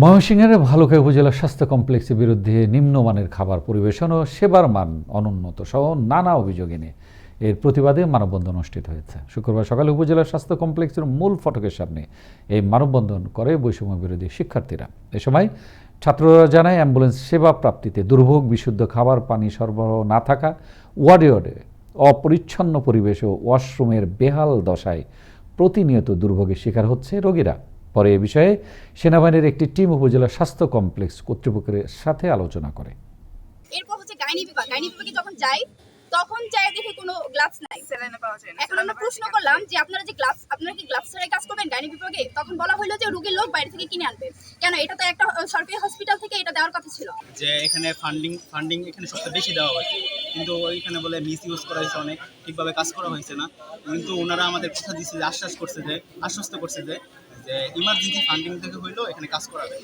ময়মনসিংহের ভালুকা উপজেলা স্বাস্থ্য কমপ্লেক্সের বিরুদ্ধে নিম্নমানের খাবার পরিবেশন ও সেবার মান অনুন্নত সহ নানা অভিযোগ এনে এর প্রতিবাদে মানববন্ধন অনুষ্ঠিত হয়েছে। শুক্রবার সকালে উপজেলা স্বাস্থ্য কমপ্লেক্সের মূল ফটকের সামনে এই মানববন্ধন করে বৈষম্য বিরোধী শিক্ষার্থীরা। এ সময় ছাত্ররা জানায়, অ্যাম্বুলেন্স সেবা প্রাপ্তিতে দুর্ভোগ, বিশুদ্ধ খাবার, পানি সরবরাহ না থাকা ওয়ার্ডে ওয়ার্ডে অপরিচ্ছন্ন পরিবেশ ও ওয়াশরুমের বেহাল দশায় প্রতিনিয়ত দুর্ভোগের শিকার হচ্ছে রোগীরা। পরে এ বিষয়ে সেনাবাহিনীর একটি টিম উপজেলা স্বাস্থ্য কমপ্লেক্স কর্তৃপক্ষের সাথে আলোচনা করে। এরপর হচ্ছে গাইনি বিভাগ। গাইনি বিভাগে যখন যাই তখন যাই দেখি কোনো গ্লাভস নাই। পাওয়া যায় এখন আমরা প্রশ্ন করলাম যে আপনারা যে গ্লাভস আপনারা কি গ্লাভস ছাড়াই কাজ করবেন গাইনি বিভাগে? তখন বলা হলো যে রোগীর লোক বাইরে থেকে কিনে আনবে। কেন? এটা তো একটা সরকারি হসপিটাল থেকে এটা দেওয়ার কথা ছিল। যে এখানে ফান্ডিং ফান্ডিং এখানে সবচেয়ে বেশি দেওয়া হয়েছে কিন্তু ওইখানে বলে মিস ইউজ করা হয়েছে অনেক। ঠিকভাবে কাজ করা হয়েছে না। কিন্তু ওনারা আমাদের কথা দিচ্ছে যে আশ্বাস করছে যে আশ্বস্ত করছে যে যে ইমার্জেন্সি ফান্ডিং থেকে হইলেও এখানে কাজ করাবে।